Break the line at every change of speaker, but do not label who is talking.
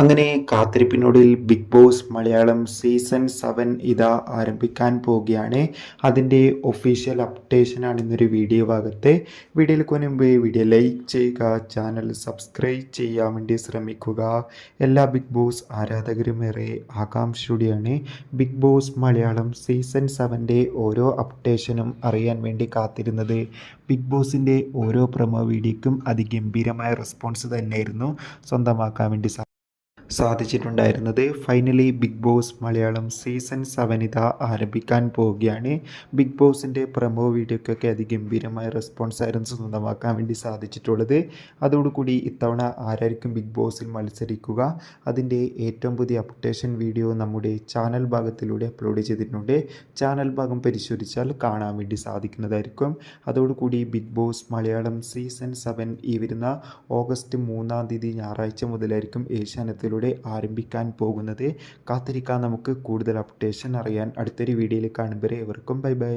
അങ്ങനെ കാത്തിരിപ്പിനൊടുവിൽ Big Boss Malayalam season seven ഇതാ ആരംഭിക്കാൻ പോവുകയാണ്. അതിന്റെ ഒഫീഷ്യൽ അപ്ഡേഷനാണ് ഇന്നൊരു വീഡിയോ ഭാഗത്തെ. വീഡിയോയിൽ മുൻപ് വീഡിയോ ലൈക്ക് ചെയ്യുക ചാനൽ സബ്സ്ക്രൈബ് ചെയ്യാൻ വേണ്ടി ശ്രമിക്കുക. എല്ലാ ബിഗ് ബോസ് ആരാധകരും ഏറെ ആകാംക്ഷയോടെയാണ് ബിഗ് ബോസ് മലയാളം സീസൺ സെവന്റെ ഓരോ അപ്ഡേഷനും അറിയാൻ വേണ്ടി കാത്തിരുന്നത്. ബിഗ് ബോസിന്റെ ഓരോ പ്രമോ വീഡിയോക്കും അതിഗംഭീരമായ റെസ്പോൺസ് തന്നെയായിരുന്നു. സ്വന്തമാക്കാൻ വേണ്ടി സാധിച്ചിട്ടുണ്ടായിരുന്നത്. Finally Big Boss Malayalam season seven ഇതാ ആരംഭിക്കാൻ പോവുകയാണ്. ബിഗ് ബോസിന്റെ പ്രമോ വീഡിയോക്കൊക്കെ അതിഗംഭീരമായ റെസ്പോൺസ് ആയിരുന്നു സ്വന്തമാക്കാൻ വേണ്ടി സാധിച്ചിട്ടുള്ളത്. അതോടുകൂടി ഇത്തവണ ആരായിരിക്കും ബിഗ് ബോസിൽ മത്സരിക്കുക? അതിന്റെ ഏറ്റവും പുതിയ അപ്ഡേഷൻ വീഡിയോ നമ്മുടെ ചാനൽ ഭാഗത്തിലൂടെ അപ്ലോഡ് ചെയ്തിട്ടുണ്ട്. ചാനൽ ഭാഗം പരിശോധിച്ചാൽ കാണാൻ വേണ്ടി സാധിക്കുന്നതായിരിക്കും. അതോടുകൂടി Big Boss Malayalam season seven ഈ വരുന്ന ഓഗസ്റ്റ് മൂന്നാം തീയതി ഞായറാഴ്ച മുതലായിരിക്കും ഏഷ്യാനെത്തിലൂടെ ആരംഭിക്കാൻ പോകുന്നത്. കാത്തിരിക്കാൻ നമുക്ക് കൂടുതൽ അപ്ഡേഷൻ അറിയാൻ അടുത്തൊരു വീഡിയോയിൽ കാണുമ്പോൾ ഏവർക്കും ബൈ ബൈ.